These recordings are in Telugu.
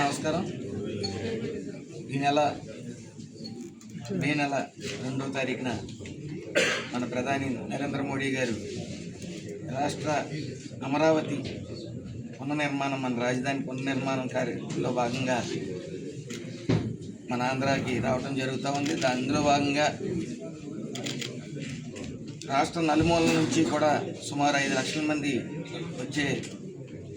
నమస్కారం. ఈ నెల మే నెల రెండవ తారీఖున మన ప్రధాని నరేంద్ర మోడీ గారు రాష్ట్ర అమరావతి పునర్నిర్మాణం మన రాజధాని పునర్నిర్మాణం కార్యక్రమంలో భాగంగా మన ఆంధ్రాకి రావడం జరుగుతూ ఉంది. దా- అందులో భాగంగా రాష్ట్ర నలుమూలల నుంచి కూడా సుమారు ఐదు లక్షల మంది వచ్చే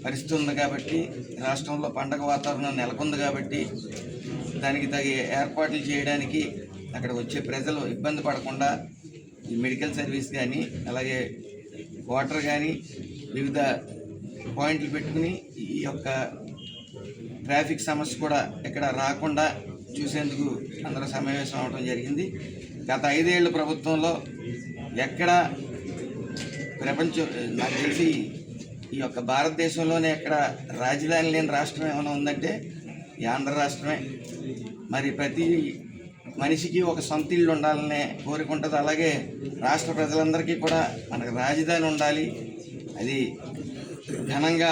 పరిస్థితి ఉంది కాబట్టి రాష్ట్రంలో పండగ వాతావరణం నెలకొంది కాబట్టి దానికి తగే ఏర్పాట్లు చేయడానికి అక్కడ వచ్చే ప్రజలు ఇబ్బంది పడకుండా ఈ మెడికల్ సర్వీస్ కానీ అలాగే వాటర్ కానీ వివిధ పాయింట్లు పెట్టుకుని ఈ యొక్క ట్రాఫిక్ సమస్య కూడా ఇక్కడ రాకుండా చూసేందుకు అందరూ సమావేశం అవడం జరిగింది. గత ఐదేళ్ళ ప్రభుత్వంలో ఎక్కడ ప్రపంచం నాకు తెలిసి ఈ యొక్క భారతదేశంలోనే ఎక్కడ రాజధాని లేని రాష్ట్రం ఏమైనా ఉందంటే ఈ ఆంధ్ర రాష్ట్రమే. మరి ప్రతి మనిషికి ఒక సొంత ఇల్లు ఉండాలనే కోరిక ఉంటుంది. అలాగే రాష్ట్ర ప్రజలందరికీ కూడా మనకు రాజధాని ఉండాలి. అది ఘనంగా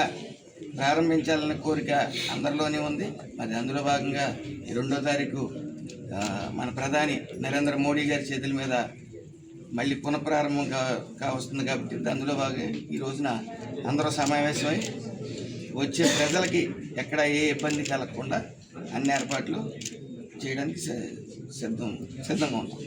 ప్రారంభించాలనే కోరిక అందరిలోనే ఉంది. మరి అందులో భాగంగా రెండో తారీఖు మన ప్రధాని నరేంద్ర మోడీ గారి చేతుల మీద మళ్ళీ పునఃప్రారంభం కా కావస్తుంది కాబట్టి అందులో బాగా ఈ రోజున అందరూ సమావేశమై వచ్చే ప్రజలకి ఎక్కడ ఏ ఇబ్బంది కలగకుండా అన్ని ఏర్పాట్లు చేయడానికి సిద్ధం సిద్ధంగా ఉంటాం.